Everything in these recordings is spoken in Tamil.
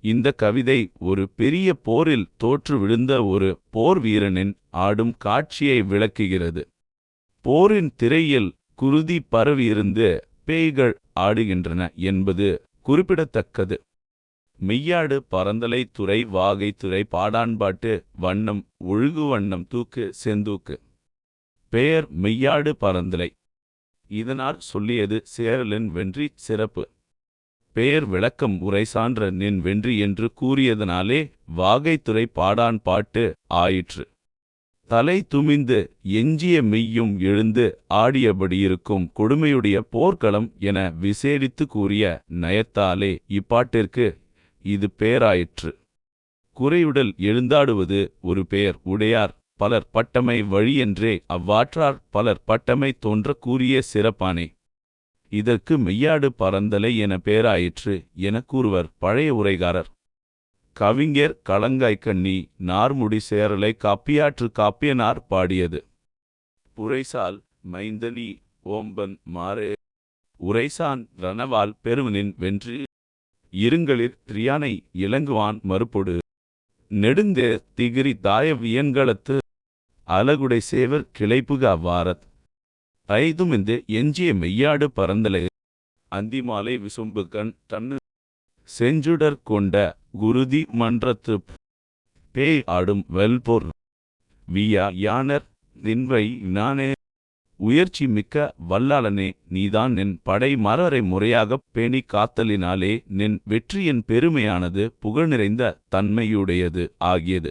இந்த கவிதை ஒரு பெரிய போரில் தோற்று விழுந்த ஒரு போர் வீரனின் ஆடும் காட்சியை விளக்குகிறது. போரின் திரையில் குருதி பரவியிருந்து பேய்கள் ஆடுகின்றன என்பது குறிப்பிடத்தக்கது. மெய்யாடு பரந்தலை துறை வாகை துறை பாடான்பாட்டு வண்ணம் ஒழுகு வண்ணம் தூக்கு செந்தூக்கு. பெயர் மெய்யாடு பரந்தலை. இதனால் சொல்லியது சேரலின் வென்றி சிறப்பு. பெயர் விளக்கம் உரை சான்ற நின் வென்றி என்று கூறியதனாலே வாகைத்துறை பாடான் பாட்டு ஆயிற்று. தலை துமிந்து எஞ்சிய மெய்யும் எழுந்து ஆடியபடியிருக்கும் கொடுமையுடைய போர்க்களம் என விசேடித்து கூறிய நயத்தாலே இப்பாட்டிற்கு இது பேராயிற்று. குறையுடல் எழுந்தாடுவது ஒரு பெயர் உடையார். பலர் பட்டமை வழியென்றே அவ்வாற்றார் பலர் பட்டமை தோன்ற கூறிய சிறப்பானே. இதற்கு மெய்யாடு பரந்தலை என பேராயிற்று என கூறுவர் பழைய உரைகாரர். கவிஞர் களங்காய்க்கண்ணி நார்முடி சேரலை காப்பியாற்று காப்பியனார் பாடியது. உரைசால் மைந்தனி ஓம்பன் மாறு. உரைசான் ரணவால் பெருமனின் வென்று. இருங்களிற் திரியானை இலங்குவான் மறுபொடு. நெடுந்தே திகிரி தாய வியன்களத்து அலகுடை சேவர் கிளைப்புக அவ்வாரத் ஐதுமிந்து எஞ்சிய மெய்யாடு பரந்தலை அந்திமாலை விசும்பு தன்னு செஞ்சுடர் கொண்ட குருதி மன்றத்து பேய் ஆடும் வெல்போர் வியா யானர் நின்வை நானே உயர்ச்சி மிக்க வல்லாளனே நீதான் நின் படை மரவரை முறையாகப் பேணி காத்தலினாலே நின் வெற்றியின் பெருமையானது புகழ் நிறைந்த தன்மையுடையது ஆகியது.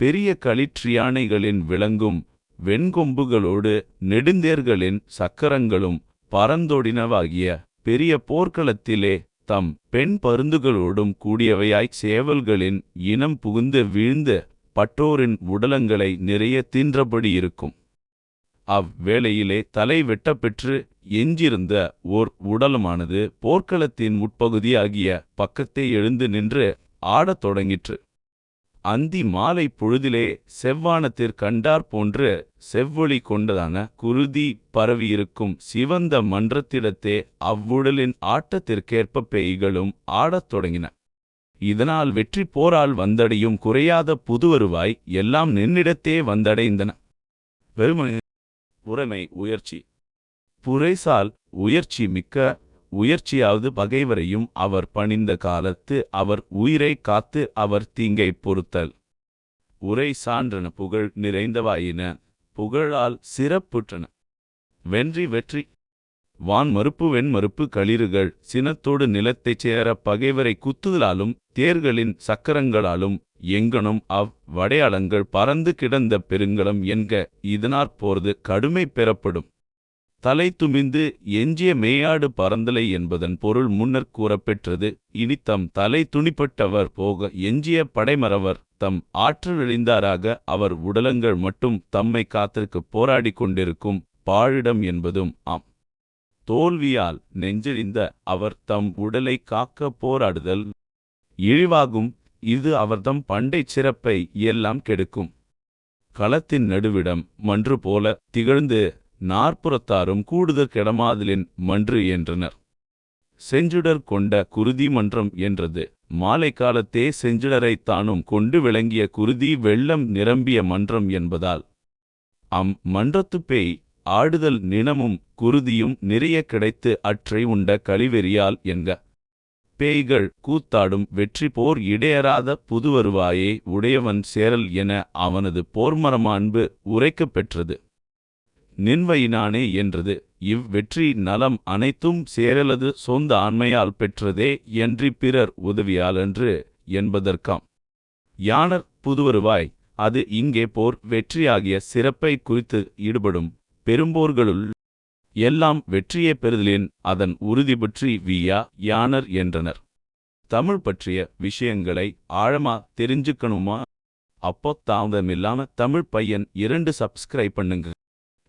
பெரிய களிற்றியானைகளின் விளங்கும் வெண்கொம்புகளோடு நெடுந்தேர்களின் சக்கரங்களும் பரந்தோடினவாகிய பெரிய போர்க்களத்திலே தம் பெண் பருந்துகளோடும் கூடியவையாய் சேவல்களின் இனம் புகுந்து வீழ்ந்து பட்டோரின் உடலங்களை நிறைய தின்றபடி இருக்கும். அவ்வேளையிலே தலை வெட்டப்பெற்று எஞ்சிருந்த ஓர் உடலமானது போர்க்களத்தின் உட்பகுதியாகிய பக்கத்தே எழுந்து நின்று ஆடத் தொடங்கிற்று. அந்தி மாலை பொழுதிலே செவ்வானத்திற் கண்டார் போன்று செவ்வொளி கொண்டதான குருதி பரவியிருக்கும் சிவந்த மன்றத்திடத்தே அவ்வுடலின் ஆட்டத்திற்கேற்ப பேய்களும் ஆடத் தொடங்கின. இதனால் வெற்றி போரால் வந்தடையும் குறையாத புதுவருவாய் எல்லாம் நின்னிடத்தே வந்தடைந்தன. வெறுமை புறமை உயர்ச்சி. புரைசால் உயர்ச்சி மிக்க உயர்ச்சியாவது பகைவரையும் அவர் பணிந்த காலத்து அவர் உயிரை காத்து அவர் தீங்கை பொறுத்தல். உரை சான்றன புகழ் நிறைந்தவாயின புகழால் சிறப்புற்றன. வென்றி வெற்றி. வான் மறுப்பு வெண்மறுப்பு களிறுகள் சினத்தோடு நிலத்தைச் சேர பகைவரை குத்துதலாலும் தேர்களின் சக்கரங்களாலும் எங்கனும் அவ் வடையாளங்கள் பறந்து கிடந்த பெருங்கலம் என்க இதனாற் போர்து கடுமை பெறப்படும். தலை துமிந்து எஞ்சிய மேயாடு பறந்தலை என்பதன் பொருள் முன்னர் கூறப்பெற்றது. இனி தம் தலை துணிப்பட்டவர் போக எஞ்சிய படைமறவர் தம் ஆற்றலிழிந்தாராக அவர் உடலங்கள் மட்டும் தம்மை காத்திருக்கப் போராடிக் கொண்டிருக்கும் பாழிடம் என்பதும் ஆம். தோல்வியால் நெஞ்செறிந்த அவர் தம் உடலை காக்க போராடுதல் இழிவாகும். இது அவர்தம் பண்டைச் சிறப்பை எல்லாம் கெடுக்கும். களத்தின் நடுவிடம் மன்று போல திகழ்ந்து நாற்புறத்தாரும் கூடுதற் கெடமாதலின் மன்று என்றனர். செஞ்சுடர் கொண்ட குருதி மன்றம் என்றது. மாலை காலத்தே செஞ்சுடரைத் தானும் கொண்டு விளங்கிய குருதி வெள்ளம் நிரம்பிய மன்றம் என்பதால் அம் மன்றத்துப் பேய் ஆடுதல் நினமும் குருதியும் நிறைய கிடைத்து அற்றை உண்ட கழிவெறியால் என்க. பேய்கள் கூத்தாடும் வெற்றி போர் இடையறாத புதுவருவாயே உடையவன் சேரல் என அவனது போர்மரமாண்பு உரைக்கப் பெற்றது. நின்வையினானே என்றது. இவ்வெற்றி நலம் அனைத்தும் சேரலது சொந்த ஆண்மையால் பெற்றதே என்றி பிறர் உதவியாலன்று என்பதற்காம். யானர் புதுவருவாய் அது இங்கே போர் வெற்றியாகிய சிறப்பை குறித்து ஈடுபடும் பெரும்போர்களுள் எல்லாம் வெற்றியே பெறுதலின் அதன் உறுதி பற்றி வியா யானர் என்றனர். தமிழ் பற்றிய விஷயங்களை ஆழமா தெரிஞ்சுக்கணுமா? அப்போ தாமதமில்லாம தமிழ் பையன் இரண்டு சப்ஸ்கிரைப் பண்ணுங்க.